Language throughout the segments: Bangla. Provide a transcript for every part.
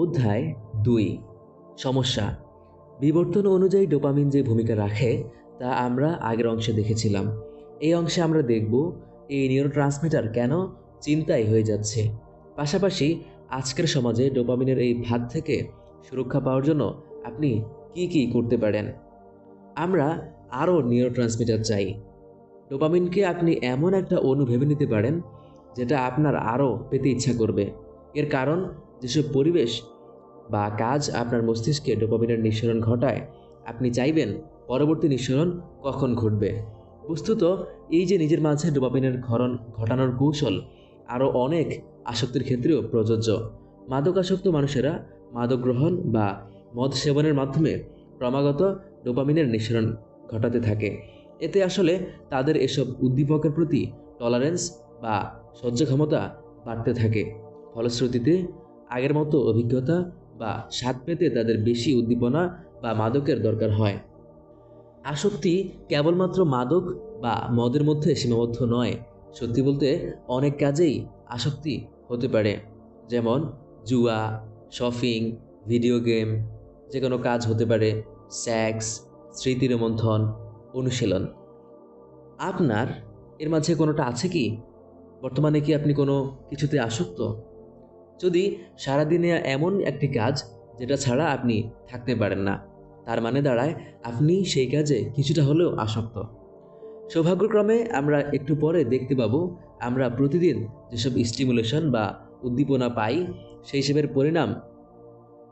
অধ্যায় দুই। সমস্যা। বিবর্তন অনুযায়ী ডোপামিন যে ভূমিকা রাখে, তা আমরা আগের অংশে দেখেছিলাম। এই অংশে আমরা দেখব, এই নিউরো ট্রান্সমিটার কেন চিন্তায় হয়ে যাচ্ছে। পাশাপাশি আজকের সমাজে ডোপামিনের এই ভাত থেকে সুরক্ষা পাওয়ার জন্য আপনি কি কি করতে পারেন? আমরা আরও নিউরো ট্রান্সমিটার চাই। ডোপামিনকে আপনি এমন একটা অণু ভেবে নিতে পারেন, যেটা আপনার আরও পেতে ইচ্ছা করবে। এর কারণ, যেসব পরিবেশ বা কাজ আপনার মস্তিষ্কে ডোপামিনের নিঃসরণ ঘটায়, আপনি চাইবেন পরবর্তী নিঃসরণ কখন ঘটবে। বস্তুত, এই যে নিজের মাঝে ডোপামিনের ক্ষরণ ঘটানোর কৌশল আরও অনেক আসক্তির ক্ষেত্রেও প্রযোজ্য। মাদকাসক্ত মানুষেরা মাদক গ্রহণ বা মদ সেবনের মাধ্যমে ক্রমাগত ডোপামিনের নিঃসরণ ঘটাতে থাকে। এতে আসলে তাদের এসব উদ্দীপকের প্রতি টলারেন্স বা সহ্য ক্ষমতা বাড়তে থাকে। ফলশ্রুতিতে, আগের মতো অভিজ্ঞতা বা স্বাদ পেতে তাদের বেশি উদ্দীপনা বা মাদকের দরকার হয়। আসক্তি কেবলমাত্র মাদক বা মদের মধ্যে সীমাবদ্ধ নয়। সত্যি বলতে অনেক কাজেই আসক্তি হতে পারে। যেমন জুয়া, শপিং, ভিডিও গেম, যে কোনো কাজ হতে পারে স্যাক্স স্মৃতির মন্থন অনুশীলন। আপনার এর মাঝে কোনোটা আছে কি? বর্তমানে কি আপনি কোনো কিছুতে আসক্ত? যদি সারাদিনে এমন একটি কাজ যেটা ছাড়া আপনি থাকতে পারেন না, তার মানে দাঁড়ায় আপনি সেই কাজে কিছুটা হলেও আসক্ত। সৌভাগ্যক্রমে আমরা একটু পরে দেখতে পাবো, আমরা প্রতিদিন যেসব স্টিমুলেশন বা উদ্দীপনা পাই, সেই হিসেবের পরিণাম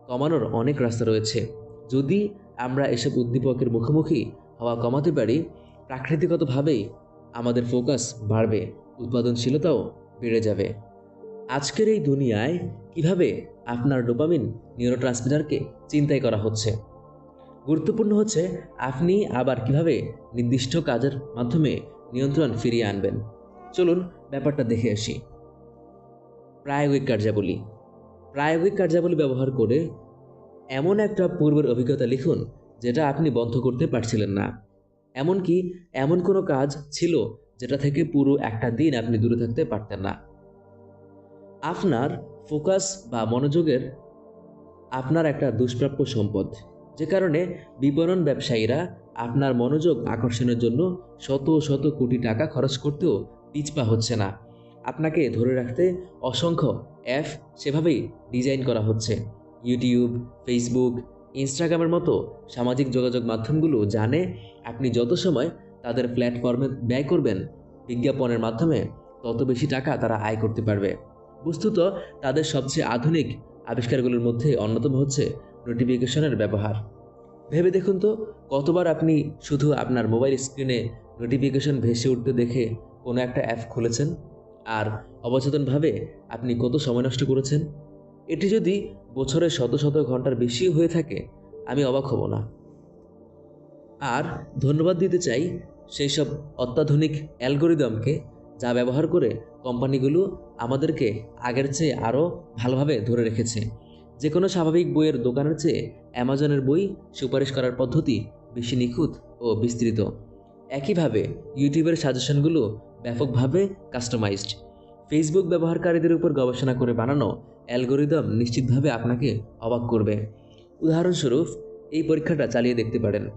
কমানোর অনেক রাস্তা রয়েছে। যদি আমরা এসব উদ্দীপকের মুখোমুখি হওয়া কমাতে পারি, প্রাকৃতিকতভাবেই আমাদের ফোকাস বাড়বে, উৎপাদনশীলতাও বেড়ে যাবে। আজকের এই দুনিয়ায় কীভাবে আপনার ডোপামিন নিউরোট্রান্সমিটারকে চিন্তাই করা হচ্ছে? গুরুত্বপূর্ণ হচ্ছে আপনি আবার কীভাবে নির্দিষ্ট কাজের মাধ্যমে নিয়ন্ত্রণ ফিরিয়ে আনবেন। চলুন ব্যাপারটা দেখে আসি। প্রায়োগিক কার্যাবলী। প্রায়োগিক কার্যাবলী ব্যবহার করে এমন একটা পূর্বের অভিজ্ঞতা লিখুন যেটা আপনি বন্ধ করতে পারছিলেন না। এমনকি এমন কোনো কাজ ছিল যেটা থেকে পুরো একটা দিন আপনি দূরে থাকতে পারতেন না। আপনার ফোকাস বা মনোযোগের আপনার একটা দুষ্প্রাপ্য সম্পদ। যে কারণে বিপণন ব্যবসায়ীরা আপনার মনোযোগ আকর্ষণের জন্য শত শত কোটি টাকা খরচ করতেও পিছপা হচ্ছে না। আপনাকে ধরে রাখতে অসংখ্য অ্যাপ সেভাবেই ডিজাইন করা হচ্ছে। ইউটিউব, ফেসবুক, ইনস্টাগ্রামের মতো সামাজিক যোগাযোগ মাধ্যমগুলো জানে আপনি যত সময় তাদের প্ল্যাটফর্মে ব্যয় করবেন, বিজ্ঞাপনের মাধ্যমে তত বেশি টাকা তারা আয় করতে পারবে। বস্তুত তাদের সবচেয়ে আধুনিক আবিষ্কারগুলোর মধ্যে অন্যতম হচ্ছে নোটিফিকেশনের ব্যবহার। ভেবে দেখুন তো, কতবার আপনি শুধু আপনার মোবাইল স্ক্রিনে নোটিফিকেশন ভেসে উঠতে দেখে কোনো একটা অ্যাপ খুলেছেন? আর অবচেতনভাবে আপনি কত সময় নষ্ট করেছেন? এটি যদি বছরে শত শত ঘণ্টার বেশিও হয়ে থাকে, আমি অবাক হব না। আর ধন্যবাদ দিতে চাই সেই সব অত্যাধুনিক অ্যালগোরিদমকে যা ব্যবহার করে কোম্পানিগুলো আমাদেরকে আগের চেয়ে আরও ভালোভাবে ধরে রেখেছে। যে কোনো স্বাভাবিক বইয়ের দোকানের চেয়ে অ্যামাজনের বই সুপারিশ করার পদ্ধতি বেশি নিখুঁত ও বিস্তৃত। একইভাবে ইউটিউবের সাজেশনগুলো ব্যাপকভাবে কাস্টমাইজড। ফেসবুক ব্যবহারকারীদের উপর গবেষণা করে বানানো অ্যালগোরিদম নিশ্চিতভাবে আপনাকে অবাক করবে। উদাহরণস্বরূপ, এই পরীক্ষাটা চালিয়ে দেখতে পারেন।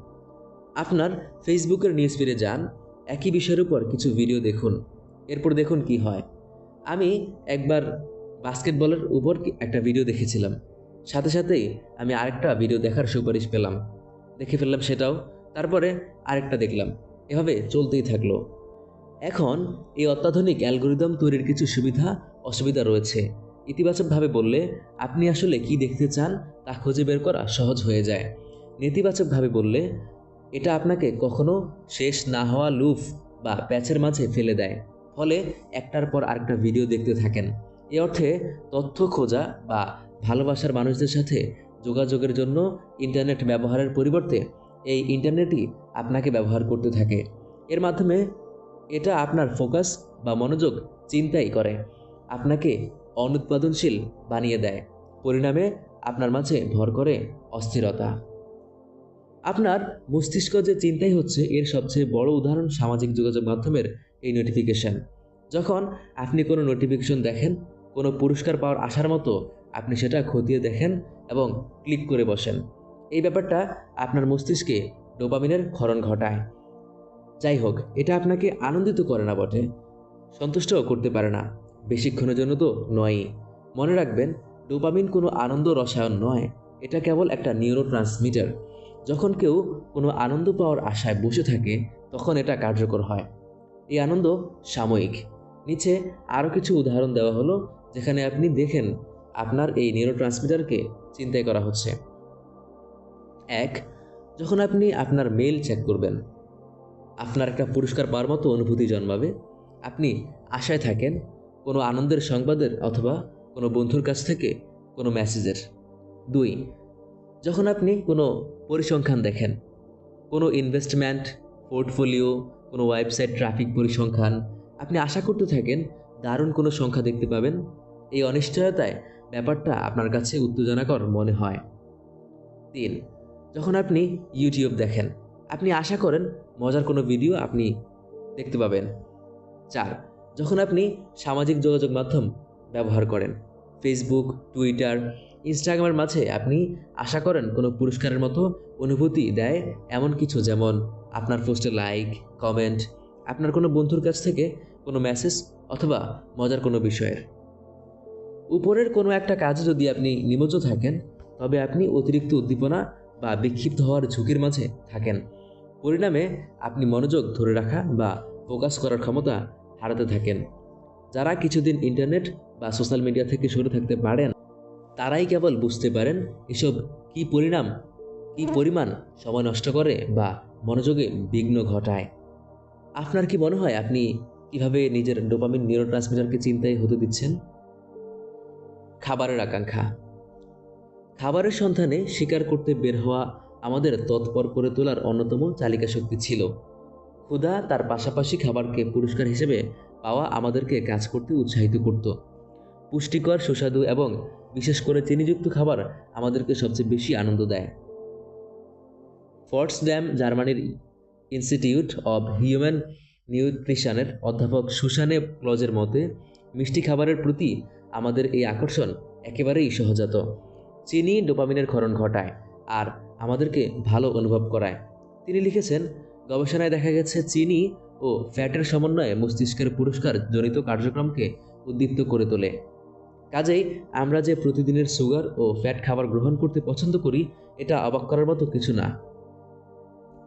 আপনার ফেসবুকের নিউজ ফিরে যান, একই বিষয়ের উপর কিছু ভিডিও দেখুন। এরপর দেখুন কি হয়। আমি একবার বাস্কেটবলের উপর একটা ভিডিও দেখেছিলাম। সাথে সাথেই আমি আরেকটা ভিডিও দেখার সুপারিশ পেলাম। দেখে ফেললাম সেটাও। তারপরে আরেকটা দেখলাম। এভাবে চলতেই থাকল। এখন এই অত্যাধুনিক অ্যালগোরিদম তৈরির কিছু সুবিধা, অসুবিধা রয়েছে। ইতিবাচকভাবে বললে, আপনি আসলে কি দেখতে চান তা খুঁজে বের করা সহজ হয়ে যায়। নেতিবাচকভাবে বললে, এটা আপনাকে কখনো শেষ না হওয়া লুফ বা প্যাচের মাঝে ফেলে দেয়। ফলে একটার পর আরেকটা ভিডিও দেখতে থাকেন। এ অর্থে তথ্য খোঁজা বা ভালোবাসার মানুষদের সাথে যোগাযোগের জন্য ইন্টারনেট ব্যবহারের পরিবর্তে এই ইন্টারনেটই আপনাকে ব্যবহার করতে থাকে। এর মাধ্যমে এটা আপনার ফোকাস বা মনোযোগ চিন্তাই করে। আপনাকে অনুৎপাদনশীল বানিয়ে দেয়। পরিণামে আপনার মাঝে ভর করে অস্থিরতা। আপনার মস্তিষ্ক যে চিন্তাই হচ্ছে, এর সবচেয়ে বড় উদাহরণ সামাজিক যোগাযোগ মাধ্যমের এই নোটিফিকেশন যখন আপনি কোনো নোটিফিকেশন দেখেন, কোনো পুরস্কার পাওয়ার আশার মতো আপনি সেটা খতিয়ে দেখেন এবং ক্লিক করে বসেন। এই ব্যাপারটা আপনার মস্তিষ্কে ডোপামিনের ক্ষরণ ঘটায়। যাই হোক, এটা আপনাকে আনন্দিত করে না বটে। সন্তুষ্টও করতে পারে না। বেশিক্ষণের জন্য তো নয়ই। মনে রাখবেন ডোপামিন কোনো আনন্দ রসায়ন নয়। এটা কেবল একটা নিউরো ট্রান্সমিটার যখন কেউ কোনো আনন্দ পাওয়ার আশায় বসে থাকে, তখন এটা কার্যকর হয়। এই আনন্দ সাময়িক। নিচে আরও কিছু উদাহরণ দেওয়া হলো, যেখানে আপনি দেখেন আপনার এই নিউরো ট্রান্সমিটারকে চিন্তাই করা হচ্ছে। এক, যখন আপনি আপনার মেল চেক করবেন, আপনার একটা পুরস্কার পাওয়ার মতো অনুভূতি জন্মাবে, আপনি আশায় থাকেন কোনো আনন্দের সংবাদের অথবা কোনো বন্ধুর কাছ থেকে কোনো মেসেজের দুই, যখন আপনি কোনো পরিসংখ্যান দেখেন, কোনো ইনভেস্টমেন্ট পোর্টফোলিও কোনো ওয়েবসাইট ট্রাফিক পরিসংখ্যান? আপনি আশা করতে থাকেন দারুণ কোনো সংখ্যা দেখতে পাবেন। এই অনিশ্চয়তায় ব্যাপারটা আপনার কাছে উত্তেজনাকর মনে হয়। তিন, যখন আপনি ইউটিউব দেখেন, আপনি আশা করেন মজার কোনো ভিডিও আপনি দেখতে পাবেন। চার, যখন আপনি সামাজিক যোগাযোগ মাধ্যম ব্যবহার করেন ফেসবুক টুইটার ইনস্টাগ্রামের মাঝে আপনি আশা করেন কোনো পুরস্কারের মতো অনুভূতি দেয় এমন কিছু যেমন আপনার পোস্টে লাইক কমেন্ট আপনার কোনো বন্ধুর কাছ থেকে কোনো মেসেজ অথবা মজার কোনো বিষয়ের উপরের কোনো একটা কাজে যদি আপনি নিমজ্জ থাকেন, তবে আপনি অতিরিক্ত উদ্দীপনা বা বিক্ষিপ্ত হওয়ার ঝুঁকির মাঝে থাকেন। পরিণামে আপনি মনোযোগ ধরে রাখা বা ফোকাস করার ক্ষমতা হারাতে থাকেন। যারা কিছুদিন ইন্টারনেট বা সোশ্যাল মিডিয়া থেকে সরে থাকতে পারেন, তারাই কেবল বুঝতে পারেন এসব কী পরিণাম, কী পরিমাণ সময় নষ্ট করে বা মনোযোগে বিঘ্ন ঘটায়। আপনার কি মনে হয় আপনি কীভাবে নিজের ডোপামিন নিউরো ট্রান্সমিটারকে চিন্তায় হতে দিচ্ছেন? খাবারের আকাঙ্ক্ষা। খাবারের সন্ধানে শিকার করতে বের হওয়া আমাদের তৎপর করে তোলার অন্যতম চালিকা শক্তি ছিল। ক্ষুধা তার পাশাপাশি খাবারকে পুরস্কার হিসেবে পাওয়া আমাদেরকে কাজ করতে উৎসাহিত করত। পুষ্টিকর, সুস্বাদু এবং বিশেষ করে চিনিযুক্ত খাবার আমাদেরকে সবচেয়ে বেশি আনন্দ দেয়। ফর্টসড্যাম জার্মানির ইনস্টিটিউট অব হিউম্যান নিউট্রিশনের অধ্যাপক সুসানে ক্লজের মতে, মিষ্টি খাবারের প্রতি আমাদের এই আকর্ষণ একেবারেই সহজাত। চিনি ডোপামিনের ক্ষরণ ঘটায় আর আমাদেরকে ভালো অনুভব করায়। তিনি লিখেছেন, গবেষণায় দেখা গেছে চিনি ও ফ্যাটের সমন্বয়ে মস্তিষ্কের পুরস্কার জনিত কার্যক্রমকে উদ্দীপ্ত করে তোলে। কাজেই আমরা যে প্রতিদিনের সুগার ও ফ্যাট খাবার গ্রহণ করতে পছন্দ করি, এটা অবাক করার মতো কিছু না।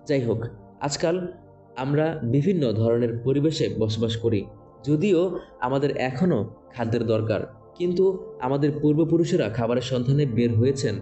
যাই হোক, আজকাল আমরা বিভিন্ন ধরনের পরিবেশে বসবাস করি। যদিও আমাদের এখনও খাদ্যের দরকার, কিন্তু আমাদের পূর্বপুরুষেরা খাবারের সন্ধানে বের হয়েছেন।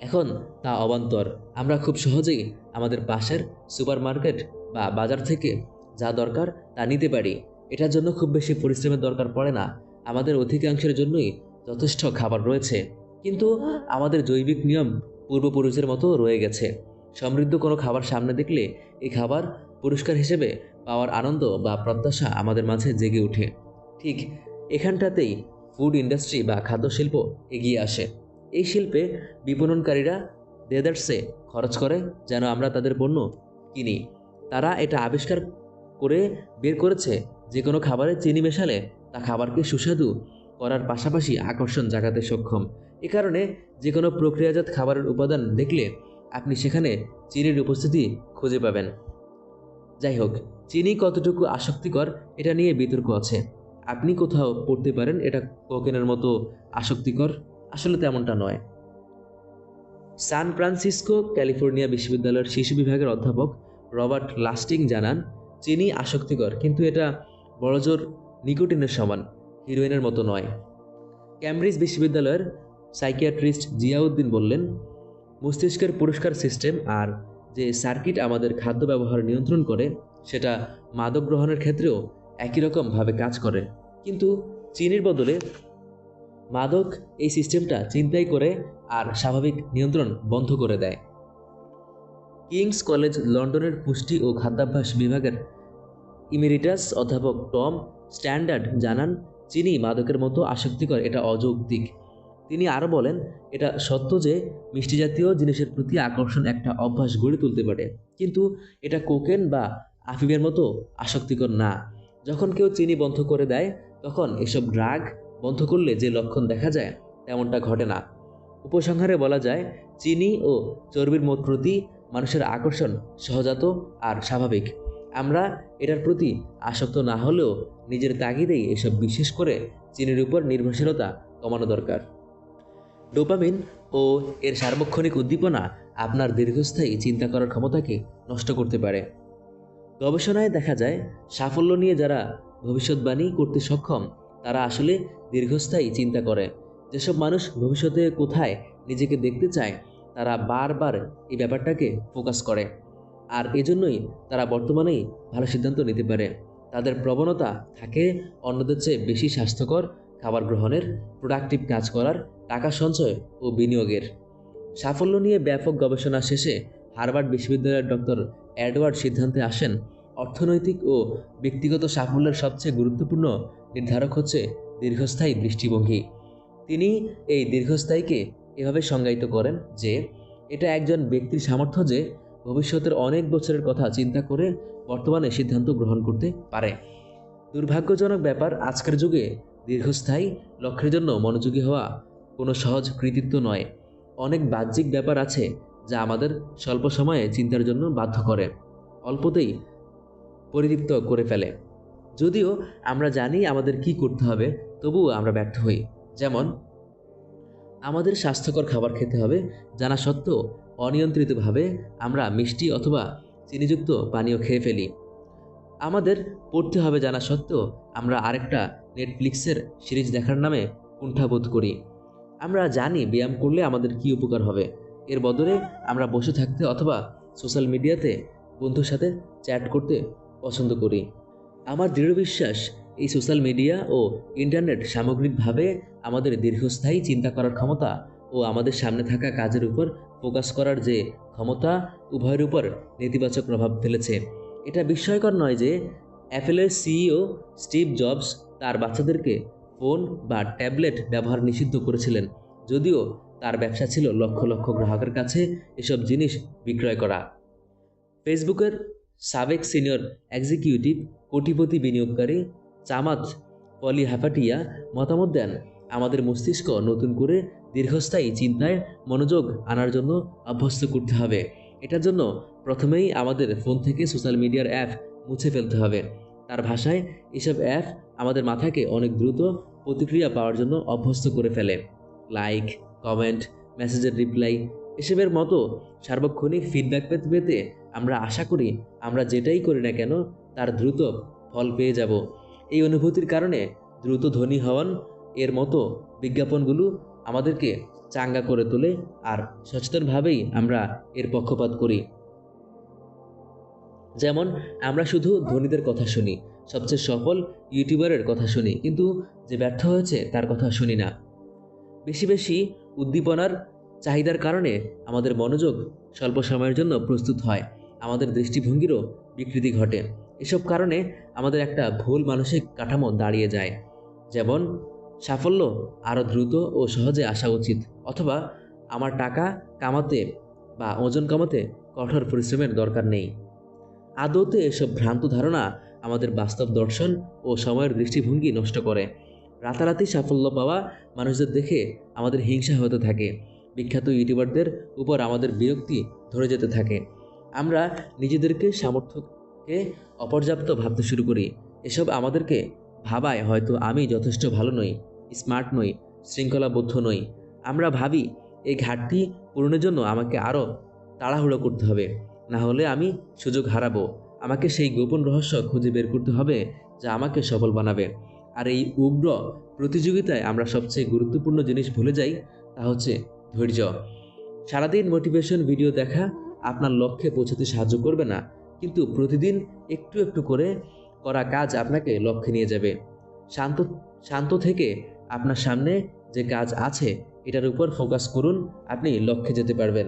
এখন তা অবান্তর। আমরা খুব সহজেই আমাদের পাশের সুপারমার্কেট বা বাজার থেকে যা দরকার তা নিতে পারি। এটার জন্য খুব বেশি পরিশ্রমের দরকার পড়ে না। আমাদের অধিকাংশের জন্যই যথেষ্ট খাবার রয়েছে। কিন্তু আমাদের জৈবিক নিয়ম পূর্বপুরুষের মতো রয়ে গেছে। সমৃদ্ধ কোনো খাবার সামনে দেখলে এই খাবার পুরস্কার হিসেবে পাওয়ার আনন্দ বা প্রত্যাশা আমাদের মাঝে জেগে ওঠে। ঠিক এখানটাতেই ফুড ইন্ডাস্ট্রি বা খাদ্য শিল্প এগিয়ে আসে। এই শিল্পে বিপণনকারীরা দেদার্সে খরচ করে যেন আমরা তাদের পণ্য কিনি। তারা এটা আবিষ্কার করে বের করেছে যে কোনো খাবারে চিনি মেশালে তা খাবারকে সুস্বাদু করার পাশাপাশি আকর্ষণ জাগাতে সক্ষম। এ কারণে যে কোনো প্রক্রিয়াজাত খাবারের উপাদান দেখলে আপনি সেখানে চিনির উপস্থিতি খুঁজে পাবেন। যাই হোক, চিনি কতটুকু আসক্তিকর এটা নিয়ে বিতর্ক আছে। আপনি কোথাও পড়তে পারেন এটা কোকেনের মতো আসক্তিকর, আসলে তেমনটা নয়। সান ফ্রান্সিসকো, ক্যালিফোর্নিয়া বিশ্ববিদ্যালয়ের শিশু বিভাগের অধ্যাপক রবার্ট লাস্টিং জানান, চিনি আসক্তিকর, কিন্তু এটা বড়জোর নিকোটিনের সমান। হিরোইনের মতো নয়। ক্যামব্রিজ বিশ্ববিদ্যালয়ের সাইকিয়াট্রিস্ট জিয়াউদ্দিন বললেন, মস্তিষ্কের পুরস্কার সিস্টেম আর যে সার্কিট আমাদের খাদ্য ব্যবহার নিয়ন্ত্রণ করে, সেটা মাদক গ্রহণের ক্ষেত্রেও একই রকমভাবে কাজ করে। কিন্তু চিনির বদলে মাদক এই সিস্টেমটা চিন্তাই করে আর স্বাভাবিক নিয়ন্ত্রণ বন্ধ করে দেয়। কিংস কলেজ লন্ডনের পুষ্টি ও খাদ্যাভ্যাস বিভাগের ইমেরিটাস অধ্যাপক টম স্ট্যান্ডার্ড জানান চিনি মাদকের মতো আসক্তিকর, এটা অযৌক্তিক। তিনি আরও বলেন, এটা সত্য যে মিষ্টি জাতীয় জিনিসের প্রতি আকর্ষণ একটা অভ্যাস গড়ে তুলতে পারে। কিন্তু এটা কোকেন বা আফিমের মতো আসক্তিকর না। যখন কেউ চিনি বন্ধ করে দেয়, তখন এসব ড্রাগ বন্ধ করলে যে লক্ষণ দেখা যায়, তেমনটা ঘটে না। উপসংহারে বলা যায়, চিনি ও চর্বির মত প্রতি মানুষের আকর্ষণ সহজাত আর স্বাভাবিক। আমরা এটার প্রতি আসক্ত না হলেও নিজের তাগিদেই এসব বিশেষ করে চিনির উপর নির্ভরশীলতা কমানো দরকার। ডোপামিন ও এর সার্বক্ষণিক উদ্দীপনা আপনার দীর্ঘস্থায়ী চিন্তা করার ক্ষমতাকে নষ্ট করতে পারে। গবেষণায় দেখা যায়, সাফল্য নিয়ে যারা ভবিষ্যৎবাণী করতে সক্ষম, তারা আসলে দীর্ঘস্থায়ী চিন্তা করে। যেসব মানুষ ভবিষ্যতে কোথায় নিজেকে দেখতে চায়, তারা বারবার এই ব্যাপারটাকে ফোকাস করে। আর এজন্যই তারা বর্তমানেই ভালো সিদ্ধান্ত নিতে পারে। তাদের প্রবণতা থাকে অন্যদের চেয়ে বেশি স্বাস্থ্যকর, খাবার গ্রহণের প্রোডাক্টিভ কাজ করার, টাকা সঞ্চয় ও বিনিয়োগের। সাফল্য নিয়ে ব্যাপক গবেষণা শেষে হার্ভার্ড বিশ্ববিদ্যালয়ের ডক্টর অ্যাডওয়ার্ড সিদ্ধান্তে আসেন, অর্থনৈতিক ও ব্যক্তিগত সাফল্যের সবচেয়ে গুরুত্বপূর্ণ নির্ধারক হচ্ছে দীর্ঘস্থায়ী দৃষ্টিভঙ্গি। তিনি এই দীর্ঘস্থায়ীকে এভাবে সংজ্ঞায়িত করেন যে, এটা একজন ব্যক্তির সামর্থ্য যে ভবিষ্যতের অনেক বছরের কথা চিন্তা করে বর্তমানে সিদ্ধান্ত গ্রহণ করতে পারে। দুর্ভাগ্যজনক ব্যাপার, আজকের যুগে দীর্ঘস্থায়ী লক্ষ্যের জন্য মনোযোগী হওয়া কোনো সহজ কৃতিত্ব নয়। অনেক বাহ্যিক ব্যাপার আছে যা আমাদের স্বল্প সময়ে চিন্তার জন্য বাধ্য করে, অল্পতেই পরিতৃপ্ত করে ফেলে। যদিও আমরা জানি আমাদের কি করতে হবে, তবুও আমরা ব্যর্থ হই। যেমন, আমাদের স্বাস্থ্যকর খাবার খেতে হবে, জানা সত্ত্বেও অনিয়ন্ত্রিতভাবে আমরা মিষ্টি অথবা চিনিযুক্ত পানীয় খেয়ে ফেলি। আমাদের পড়তে হবে জানা সত্ত্বেও আমরা আরেকটা নেটফ্লিক্সের সিরিজ দেখার নামে কুণ্ঠাবোধ করি। আমরা জানি ব্যায়াম করলে আমাদের কি উপকার হবে। এর বদলে আমরা বসে থাকতে অথবা সোশ্যাল মিডিয়াতে বন্ধুর সাথে চ্যাট করতে পছন্দ করি। আমার দৃঢ় বিশ্বাস, এই সোশ্যাল মিডিয়া ও ইন্টারনেট সামগ্রিকভাবে আমাদের দীর্ঘস্থায়ী চিন্তা করার ক্ষমতা ও আমাদের সামনে থাকা কাজের উপর ফোকাস করার যে ক্ষমতা, উভয়ের উপর নেতিবাচক প্রভাব ফেলেছে। এটা বিস্ময়কর নয় যে অ্যাপেলের সিইও স্টিভ জবস তার বাচ্চাদেরকে ফোন বা ট্যাবলেট ব্যবহার নিষিদ্ধ করেছিলেন। যদিও তার ব্যবসা ছিল লক্ষ লক্ষ গ্রাহকের কাছে এসব জিনিস বিক্রয় করা। ফেসবুকের সাবেক সিনিয়র এক্সিকিউটিভ, কোটিপতি বিনিয়োগকারী চামাত পলি হাফাটিয়া মতামত দেন, আমাদের মস্তিষ্ক নতুন করে দীর্ঘস্থায়ী চিন্তায় মনোযোগ আনার জন্য অভ্যস্ত করতে হবে। এটার জন্য প্রথমেই আমাদের ফোন থেকে সোশ্যাল মিডিয়ার অ্যাপ মুছে ফেলতে হবে। তার ভাষায় এসব অ্যাপ আমাদের মাথাকে অনেক দ্রুত প্রতিক্রিয়া পাওয়ার জন্য অভ্যস্ত করে ফেলে। লাইক, কমেন্ট, মেসেজের রিপ্লাই, এসবের মতো সার্বক্ষণিক ফিডব্যাক পেতে পেতে আমরা আশা করি আমরা যেটাই করি না কেন তার দ্রুত ফল পেয়ে যাব। এই অনুভূতির কারণে দ্রুত ধনী হওয়ান এর মতো বিজ্ঞাপনগুলো আমাদেরকে চাঙ্গা করে তোলে আর সচেতনভাবেই আমরা এর পক্ষপাত করি। যেমন, আমরা শুধু ধনীদের কথা শুনি, সবচেয়ে সফল ইউটিউবারের কথা শুনি, কিন্তু যে ব্যর্থ হয়েছে তার কথা শুনি না। বেশি বেশি উদ্দীপনার চাহিদার কারণে আমাদের মনোযোগ স্বল্প সময়ের জন্য প্রস্তুত হয়, আমাদের দৃষ্টিভঙ্গিরও বিকৃতি ঘটে। এসব কারণে আমাদের একটা ভুল মানসিক কাঠামো দাঁড়িয়ে যায়। যেমন সাফল্য আরও দ্রুত ও সহজে আসা উচিত। অথবা আমার টাকা কামাতে বা ওজন কমাতে কঠোর পরিশ্রমের দরকার নেই। আদৌতে এসব ভ্রান্ত ধারণা আমাদের বাস্তব দর্শন ও সময়ের দৃষ্টিভঙ্গি নষ্ট করে। রাতারাতি সাফল্য পাওয়া মানুষদের দেখে আমাদের হিংসা হতে থাকে। বিখ্যাত ইউটিউবারদের উপর আমাদের বিরক্তি ধরে যেতে থাকে। আমরা নিজেদেরকে সামর্থ্যকে অপর্যাপ্ত ভাবতে শুরু করি। এসব আমাদেরকে ভাবায় হয়তো আমি যথেষ্ট ভালো নই স্মার্ট নই, শৃঙ্খলাবদ্ধ নই। আমরা ভাবি, এই ঘাটতি পূরণের জন্য আমাকে আরও তাড়াহুড়ো করতে হবে। না হলে আমি সুযোগ হারাবো। আমাকে সেই গোপন রহস্য খুঁজে বের করতে হবে যা আমাকে সফল বানাবে। আর এই উগ্র প্রতিযোগিতায় আমরা সবচেয়ে গুরুত্বপূর্ণ জিনিস ভুলে যাই, তা হচ্ছে ধৈর্য। সারাদিন মোটিভেশন ভিডিও দেখা আপনার লক্ষ্যে পৌঁছাতে সাহায্য করবে না, কিন্তু প্রতিদিন একটু একটু করে করা কাজ আপনাকে লক্ষ্যে নিয়ে যাবে। শান্ত শান্ত থেকে আপনার সামনে যে কাজ আছে, এটার উপর ফোকাস করুন, আপনি লক্ষ্যে যেতে পারবেন।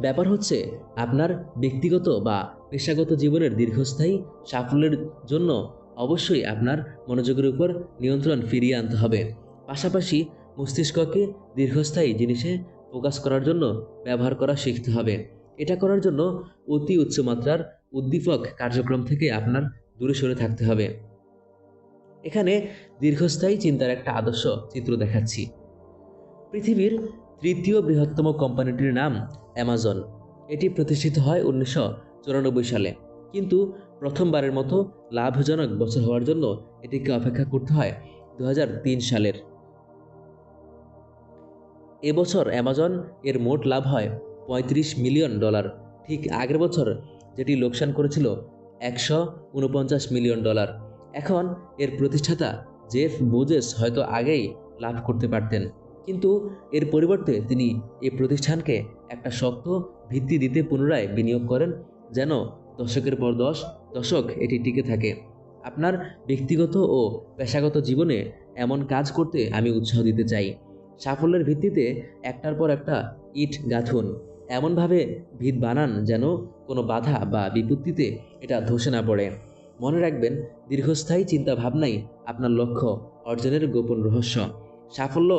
ব্যাপার হচ্ছে, আপনার ব্যক্তিগত বা পেশাগত জীবনের দীর্ঘস্থায়ী সাফল্যের জন্য অবশ্যই আপনার মনোযোগের উপর নিয়ন্ত্রণ ফিরিয়ে আনতে হবে। পাশাপাশি মস্তিষ্ককে দীর্ঘস্থায়ী জিনিসে ফোকাস করার জন্য ব্যবহার করা শিখতে হবে। এটা করার জন্য অতি উচ্চমাত্রার উদ্দীপক কার্যক্রম থেকে আপনার দূরে সরে থাকতে হবে। এখানে দীর্ঘস্থায়ী চিন্তার একটা আদর্শ চিত্র দেখাচ্ছি। পৃথিবীর তৃতীয় বৃহত্তম কোম্পানিটির নাম অ্যামাজন। এটি প্রতিষ্ঠিত হয় উনিশশো চুরানব্বই সালে। কিন্তু প্রথমবারের মতো লাভজনক বছর হওয়ার জন্য এটিকে অপেক্ষা করতে হয় দু হাজার তিন সালের। এবছর অ্যামাজন এর মোট লাভ হয় পঁয়ত্রিশ মিলিয়ন ডলার। ঠিক আগের বছর যেটি লোকসান করেছিল একশো উনপঞ্চাশ মিলিয়ন ডলার। এখন এর প্রতিষ্ঠাতা জেফ বুজেস হয়তো আগেই লাভ করতে পারতেন। কিন্তু এর পরিবর্তে তিনি এই প্রতিষ্ঠানকে একটা শক্ত ভিত্তি দিতে পুনরায় বিনিয়োগ করেন, যেন দশকের পর দশ দশক এটি টিকে থাকে। আপনার ব্যক্তিগত ও পেশাগত জীবনে এমন কাজ করতে আমি উৎসাহ দিতে চাই। সাফল্যের ভিত্তিতে একটার পর একটা ইট গাঁথুন। এমনভাবে ভিত বানান যেন কোনো বাধা বা বিপত্তিতে এটা ধসে না পড়ে। মনে রাখবেন, দীর্ঘস্থায়ী চিন্তা ভাবনাই আপনার লক্ষ্য অর্জনের গোপন রহস্য। সাফল্য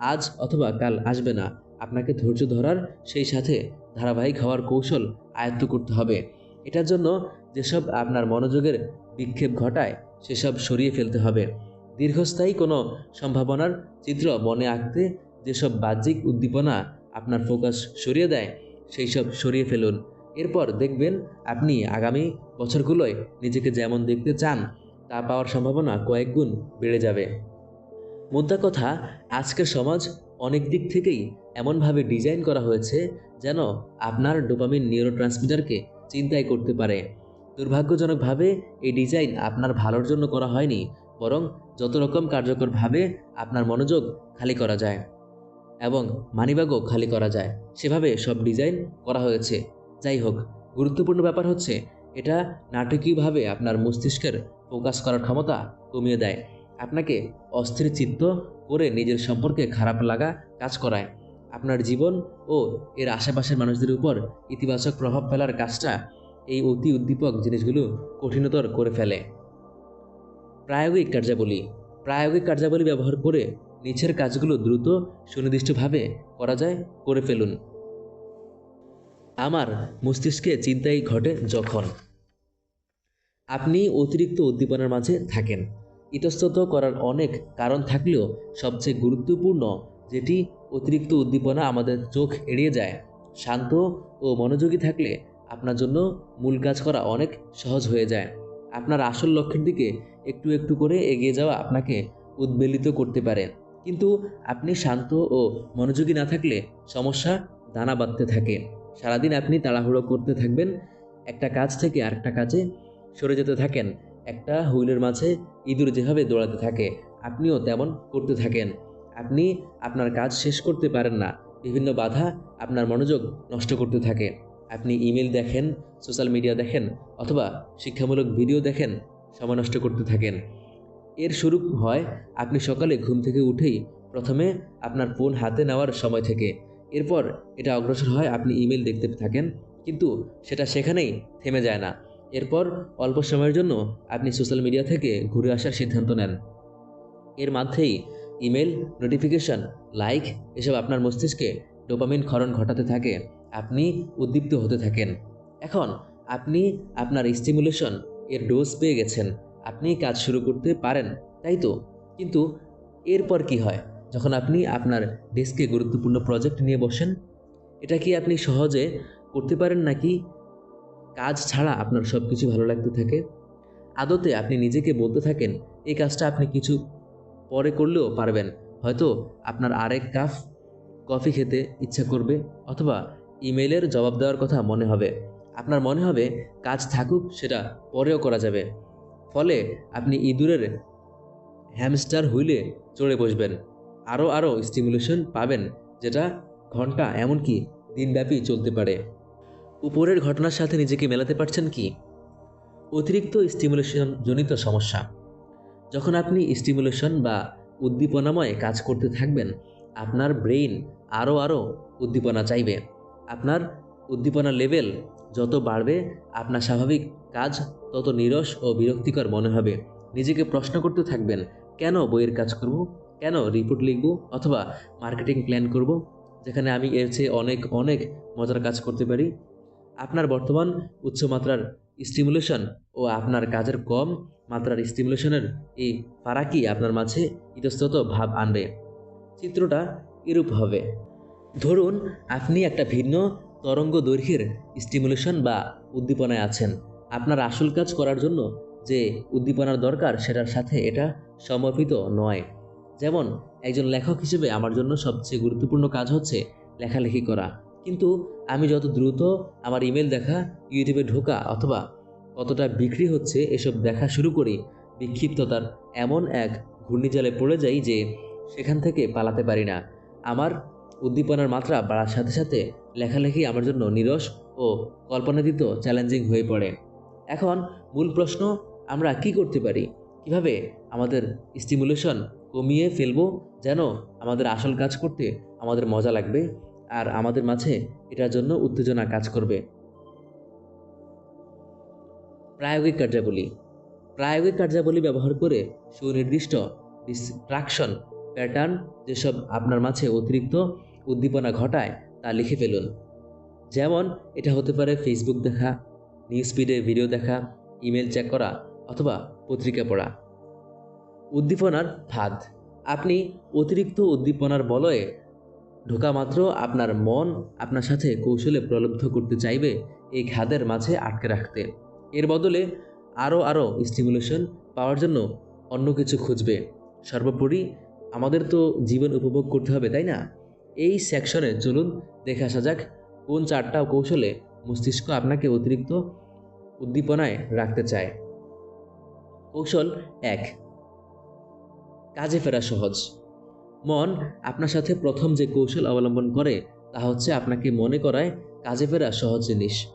আজ অথবা কাল আসবে না। আপনাকে ধৈর্য ধরার সেই সাথে ধারাবাহিক হওয়ার কৌশল আয়ত্ত করতে হবে। এটার জন্য যেসব আপনার মনোযোগের বিক্ষেপ ঘটায়, সেসব সরিয়ে ফেলতে হবে। দীর্ঘস্থায়ী কোনো সম্ভাবনার চিত্র মনে আঁকতে যেসব বাহ্যিক উদ্দীপনা আপনার ফোকাস সরিয়ে দেয়, সেই সব সরিয়ে ফেলুন। এরপর দেখবেন আপনি আগামী বছরগুলোয় নিজেকে যেমন দেখতে চান, তা পাওয়ার সম্ভাবনা কয়েক গুণ বেড়ে যাবে। মুদ্রা কথা, আজকের সমাজ অনেক দিক থেকেই এমনভাবে ডিজাইন করা হয়েছে যেন আপনার ডোপামিন নিউরো ট্রান্সমিটারকে চিন্তাই করতে পারে। দুর্ভাগ্যজনকভাবে এই ডিজাইন আপনার ভালোর জন্য করা হয়নি, বরং যত রকম কার্যকরভাবে আপনার মনোযোগ খালি করা যায়। এবং মানিব্যাগও খালি করা যায়। সেভাবে সব ডিজাইন করা হয়েছে। যাই হোক, গুরুত্বপূর্ণ ব্যাপার হচ্ছে, এটা নাটকীয়ভাবে আপনার মস্তিষ্কের ফোকাস করার ক্ষমতা কমিয়ে দেয়। আপনাকে অস্থির চিত্ত করে নিজের সম্পর্কে খারাপ লাগা কাজ করায়। আপনার জীবন ও এর আশেপাশের মানুষদের উপর ইতিবাচক প্রভাব ফেলার কাজটা এই অতি উদ্দীপক জিনিসগুলো কঠিনতর করে ফেলে। প্রায়োগিক কার্যাবলী। প্রায়োগিক কার্যাবলী ব্যবহার করে নিচের কাজগুলো দ্রুত, সুনির্দিষ্টভাবে করা যায়, করে ফেলুন। আমার মস্তিষ্কে চিন্তাই ঘটে যখন আপনি অতিরিক্ত উদ্দীপনার মাঝে থাকেন। ইতস্তত করার অনেক কারণ থাকলেও সবচেয়ে গুরুত্বপূর্ণ যেটি অতিরিক্ত উদ্দীপনা আমাদের চোখ এড়িয়ে যায়, শান্ত ও মনোযোগী থাকলে আপনার জন্য মূল কাজ করা অনেক সহজ হয়ে যায়। আপনার আসল লক্ষ্যের দিকে একটু একটু করে এগিয়ে যাওয়া আপনাকে উদ্বেলিত করতে পারে। কিন্তু আপনি শান্ত ও মনোযোগী না থাকলে সমস্যা দানা বাঁধতে থাকে। সারাদিন আপনি তাড়াহুড়ো করতে থাকবেন, একটা কাজ থেকে আরেকটা কাজে সরে যেতে থাকেন, একটা হুইলের মাঝে ইঁদুর যেভাবে দৌড়াতে থাকে, আপনিও তেমন করতে থাকেন। আপনি আপনার কাজ শেষ করতে পারেন না, বিভিন্ন বাধা আপনার মনোযোগ নষ্ট করতে থাকে। আপনি ইমেল দেখেন, সোশ্যাল মিডিয়া দেখেন, অথবা শিক্ষামূলক ভিডিও দেখেন, সময় নষ্ট করতে থাকেন। এর শুরু হয়, আপনি সকালে ঘুম থেকে উঠেই প্রথমে আপনার ফোন হাতে নেওয়ার সময় থেকে। এরপর এটা অগ্রসর হয়, আপনি ইমেল দেখতে থাকেন, কিন্তু সেটা সেখানেই থেমে যায় না। এরপর অল্প সময়ের জন্য আপনি সোশ্যাল মিডিয়া থেকে ঘুরে আসার সিদ্ধান্ত নেন। এর মাধ্যেই ইমেল, নোটিফিকেশন, লাইক এসব আপনার মস্তিষ্কে ডোপামিন ক্ষরণ ঘটাতে থাকে, আপনি উদ্দীপ্ত হতে থাকেন। এখন আপনি আপনার স্টিমুলেশন এর ডোজ পেয়ে গেছেন। আপনি কাজ শুরু করতে পারেন, তাই তো? কিন্তু এরপর কি হয়? যখন আপনি আপনার ডেস্কে গুরুত্বপূর্ণ প্রজেক্ট নিয়ে বসেন, এটা কি আপনি সহজে করতে পারেন নাকি কাজ ছাড়া আপনার সব কিছু ভালো লাগতে থাকে? আদতে আপনি নিজেকে বলতে থাকেন, এই কাজটা আপনি কিছু পরে করলেও পারবেন। হয়তো আপনার আরেক কাপ কফি খেতে ইচ্ছা করবে, অথবা ইমেলের জবাব দেওয়ার কথা মনে হবে। আপনার মনে হবে, কাজ থাকুক, সেটা পরেও করা যাবে। ফলে আপনি ইঁদুরের হ্যামস্টার হুইলে চড়ে বসবেন। আরও আরও স্টিমুলেশন পাবেন, যেটা ঘণ্টা এমনকি দিনব্যাপী চলতে পারে। উপরের ঘটনার সাথে নিজেকে মেলাতে পারছেন কি? অতিরিক্ত স্টিমুলেশন জনিত সমস্যা। যখন আপনি স্টিমুলেশন বা উদ্দীপনাময় কাজ করতে থাকবেন, আপনার ব্রেইন আরও আরও উদ্দীপনা চাইবে। আপনার উদ্দীপনা লেভেল যত বাড়বে আপনার স্বাভাবিক কাজ তত নিরস ও বিরক্তিকর মনে হবে। নিজেকে প্রশ্ন করতে থাকবেন, কেন বইয়ের কাজ করব? কেন রিপোর্ট লিখব? অথবা মার্কেটিং প্ল্যান করব? যেখানে আমি এর চেয়ে অনেক অনেক মজার কাজ করতে পারি। আপনার বর্তমান উচ্চমাত্রার স্টিমুলেশন ও আপনার কাজের কম মাত্রার স্টিমুলেশনের এই ফারাকি আপনার মাঝে ইতস্তত ভাব আনবে। চিত্রটা এরূপ হবে। ধরুন, আপনি একটা ভিন্ন তরঙ্গ দৈর্ঘ্যের স্টিমুলেশন বা উদ্দীপনায় আছেন। আপনার আসল কাজ করার জন্য যে উদ্দীপনার দরকার, সেটার সাথে এটা সমর্পিত নয়। যেমন, একজন লেখক হিসেবে আমার জন্য সবচেয়ে গুরুত্বপূর্ণ কাজ হচ্ছে লেখালেখি করা। কিন্তু আমি যত দ্রুত আমার ইমেল দেখা, ইউটিউবে ঢোকা অথবা কতটা বিক্রি হচ্ছে, এসব দেখা শুরু করি, বিক্ষিপ্ততার এমন এক ঘূর্ণিজালে পড়ে যাই যে সেখান থেকে পালাতে পারি না। আমার উদ্দীপনার মাত্রা বাড়ার সাথে সাথে লেখালেখি আমার জন্য নিরস ও কল্পনাতীত চ্যালেঞ্জিং হয়ে পড়ে। এখন মূল প্রশ্ন, আমরা কি করতে পারি? কীভাবে আমাদের স্টিমুলেশন কমিয়ে ফেলব যেন আমাদের আসল কাজ করতে আমাদের মজা লাগবে আর আমাদের মাঝে এটার জন্য উত্তেজনা কাজ করবে? প্রায়োগিক কার্যাবলী। প্রায়োগিক কার্যাবলী ব্যবহার করে সুনির্দিষ্ট ডিস্ট্রাকশন প্যাটার্ন যেসব আপনার মাঝে অতিরিক্ত উদ্দীপনা ঘটায় তা লিখে ফেলুন। যেমন, এটা হতে পারে ফেসবুক দেখা নিউজ ফিডে ভিডিও দেখা ইমেল চেক করা, অথবা পত্রিকা পড়া। উদ্দীপনার ফাঁদ। আপনি অতিরিক্ত উদ্দীপনার বলয়ে ঢোকা মাত্র আপনার মন আপনার সাথে কৌশলে প্রলব্ধ করতে চাইবে এই খাদের মাঝে আটকে রাখতে। এর বদলে আরও আরও স্টিমুলেশন পাওয়ার জন্য অন্য কিছু খুঁজবে। সর্বোপরি আমাদের তো জীবন উপভোগ করতে হবে, তাই না? এই সেকশনে চলুন দেখে আসা যাক কোন চারটা কৌশলে মস্তিষ্ক আপনাকে অতিরিক্ত উদ্দীপনায় রাখতে চায়। কৌশল এক, কাজে ফেরা সহজ। মন আপনার সাথে প্রথম যে কৌশল অবলম্বন করে, তা হচ্ছে আপনাকে মনে করায় কাজে ফেরা সহজ জিনিস।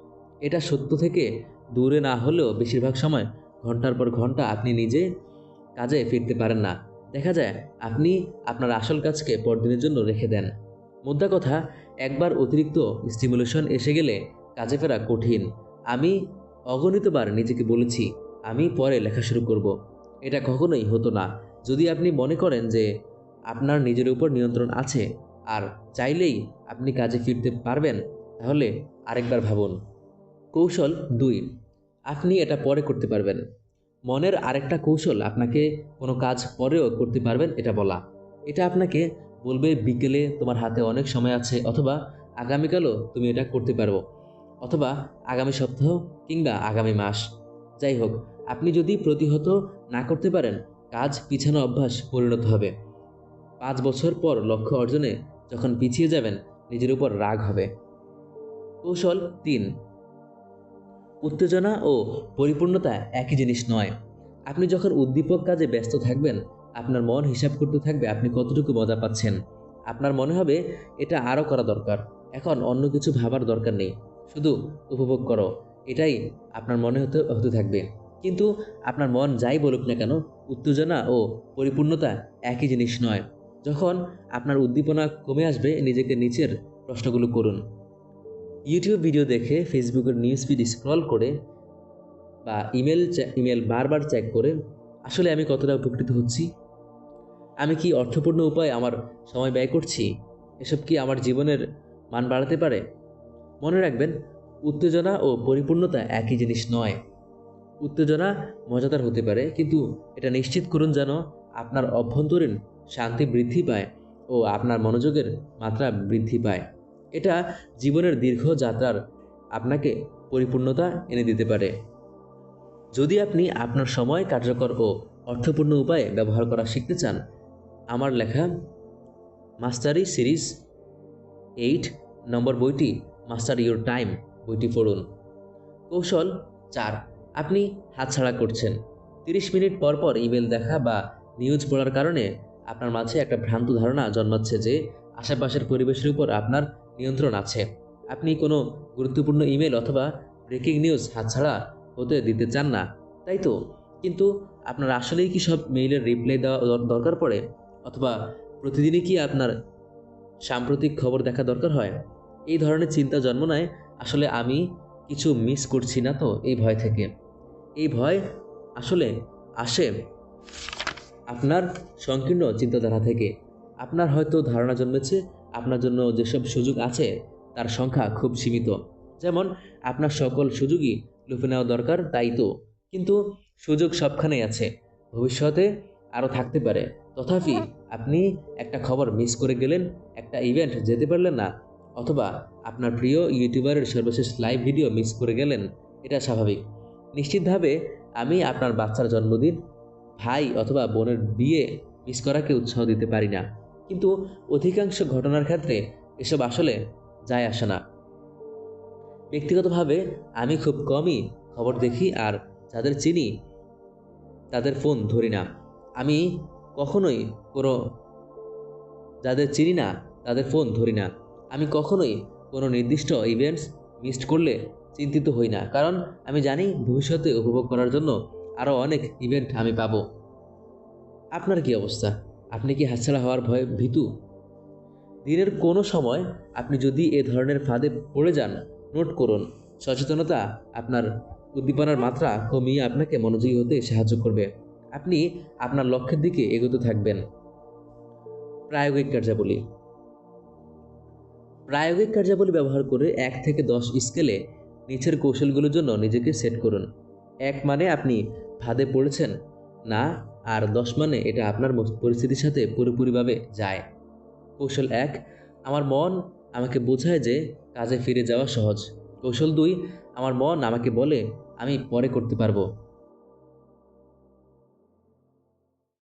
এটা সত্য থেকে দূরে না হলেও বেশিরভাগ সময় ঘণ্টার পর ঘণ্টা আপনি নিজে কাজে ফিরতে পারেন না। দেখা যায় আপনি আপনার আসল কাজকে পরদিনের জন্য রেখে দেন। মোদ্দা কথা, একবার অতিরিক্ত স্টিমুলেশন এসে গেলে কাজে ফেরা কঠিন। আমি অগণিতবার নিজেকে বলেছি, আমি পরে লেখা শুরু করব। এটা কখনোই হতো না। যদি আপনি মনে করেন যে আপনার নিজের উপর নিয়ন্ত্রণ আছে আর চাইলেই আপনি কাজে ফিরতে পারবেন, তাহলে আরেকবার ভাবুন। কৌশল দুই, আপনি এটা পরে করতে পারবেন। মনের আরেকটা কৌশল আপনাকে কোনো কাজ পরেও করতে পারবেন এটা বলা। এটা আপনাকে বলবে বিকেলে তোমার হাতে অনেক সময় আছে, অথবা আগামীকালও তুমি এটা করতে পারব, অথবা আগামী সপ্তাহ কিংবা আগামী মাস। যাই হোক, আপনি যদি প্রতিহত না করতে পারেন, কাজ পিছানো অভ্যাস পরিণত হবে। পাঁচ বছর পর লক্ষ্য অর্জনে যখন পিছিয়ে যাবেন, নিজের উপর রাগ হবে। কৌশল তিন। উত্তেজনা ও পরিপূর্ণতা একই জিনিস নয়। আপনি যখন উদ্দীপক কাজে ব্যস্ত থাকবেন আপনার মন হিসাব করতে থাকবে আপনি কতটুকু মজা পাচ্ছেন। আপনার মনে হবে এটা আরও করা দরকার। এখন অন্য কিছু ভাবার দরকার নেই। শুধু উপভোগ করো, এটাই আপনার মনে হতে হতে থাকবে। কিন্তু আপনার মন যাই বলুক না কেন, উত্তেজনা ও পরিপূর্ণতা একই জিনিস নয়। যখন আপনার উদ্দীপনা কমে আসবে, নিজেকে নিচের প্রশ্নগুলো করুন। ইউটিউব ভিডিও দেখে ফেসবুকের নিউজ ফিড স্ক্রল করে বা ইমেল ইমেল বারবার চেক করে, আসলে আমি কতটা উপকৃত হচ্ছি? আমি কি অর্থপূর্ণ উপায়ে আমার সময় ব্যয় করছি? এসব কি আমার জীবনের মান বাড়াতে পারে? মনে রাখবেন, উত্তেজনা ও পরিপূর্ণতা একই জিনিস নয়। উত্তেজনা মজাদার হতে পারে, কিন্তু এটা নিশ্চিত করুন যেন আপনার অভ্যন্তরীণ শান্তি বৃদ্ধি পায় ও আপনার মনোযোগের মাত্রা বৃদ্ধি পায়। এটা জীবনের দীর্ঘ যাত্রার আপনাকে পরিপূর্ণতা এনে দিতে পারে। যদি আপনি আপনার সময় কার্যকর ও অর্থপূর্ণ উপায়ে ব্যবহার করা শিখতে চান আমার লেখা মাস্টারি সিরিজ এইট নম্বর বইটি, মাস্টার ইউর টাইম বইটি পড়ুন। কৌশল চার, আপনি হাতছাড়া করছেন। তিরিশ মিনিট পর পর ইমেল দেখা বা নিউজ পড়ার কারণে আপনার মাঝে একটা ভ্রান্ত ধারণা জন্মাচ্ছে যে আশেপাশের পরিবেশের উপর আপনার নিয়ন্ত্রণ আছে। আপনি কোনো গুরুত্বপূর্ণ ইমেল অথবা ব্রেকিং নিউজ হাতছাড়া হতে দিতে চান না, তাই তো? কিন্তু আপনার আসলেই কি সব মেইলের রিপ্লাই দেওয়া দরকার পড়ে? অথবা প্রতিদিনই কি আপনার সাম্প্রতিক খবর দেখা দরকার হয়? এই ধরনের চিন্তা জন্ম নেয়, আসলে আমি কিছু মিস করছি না তো এই ভয় থেকে। এই ভয় আসলে আসে আপনার সংকীর্ণ চিন্তাধারা থেকে। আপনার হয়তো ধারণা জন্মেছে, আপনার জন্য যেসব সুযোগ আছে, তার সংখ্যা খুব সীমিত। যেমন, আপনার সকল সুযোগই লুফে নেওয়া দরকার, তাই তো। কিন্তু সুযোগ সবখানেই আছে। ভবিষ্যতে আরও থাকতে পারে। তথাপি আপনি একটা খবর মিস করে গেলেন, একটা ইভেন্ট যেতে পারলেন না, অথবা আপনার প্রিয় ইউটিউবারের সর্বশেষ লাইভ ভিডিও মিস করে গেলেন, এটা স্বাভাবিক। নিশ্চিতভাবে আমি আপনার বাচ্চার জন্মদিন, ভাই অথবা বোনের বিয়ে মিস করাকে উৎসাহ দিতে পারি না। কিন্তু অধিকাংশ ঘটনার ক্ষেত্রে এসব আসলে যায় আসে না। ব্যক্তিগতভাবে আমি খুব কমই খবর দেখি আর যাদের চিনি তাদের ফোন ধরি না। আমি কখনোই কোনো যাদের চিনি না, তাদের ফোন ধরি না। আমি কখনোই কোনো নির্দিষ্ট ইভেন্টস মিসড করলে চিন্তিত হই না। কারণ আমি জানি ভবিষ্যতে উপভোগ করার জন্য আরও অনেক ইভেন্ট আমি পাবো। আপনার কি অবস্থা? আপনি কি হাতছাড়া হওয়ার ভয়ে ভীতু? দিনের কোনো সময় আপনি যদি এ ধরনের ফাঁদে পড়ে যান, নোট করুন। সচেতনতা আপনার উদ্দীপনার মাত্রা কমিয়ে আপনাকে মনোযোগী হতে সাহায্য করবে। আপনি আপনার লক্ষ্যের দিকে এগোতে থাকবেন। প্রায়োগিক কার্যাবলী। প্রায়োগিক কার্যাবলী ব্যবহার করে এক থেকে দশ স্কেলে নিচের কৌশলগুলোর জন্য নিজেকে সেট করুন। এক মানে আপনি ফাঁদে পড়েছেন, না, আর দশ মানে এটা আপনার পরিস্থিতির সাথে পুরোপুরিভাবে যায়। কৌশল এক, আমার মন আমাকে বোঝায় যে কাজে ফিরে যাওয়া সহজ। কৌশল দুই, আমার মন আমাকে বলে, আমি পরে করতে পারব।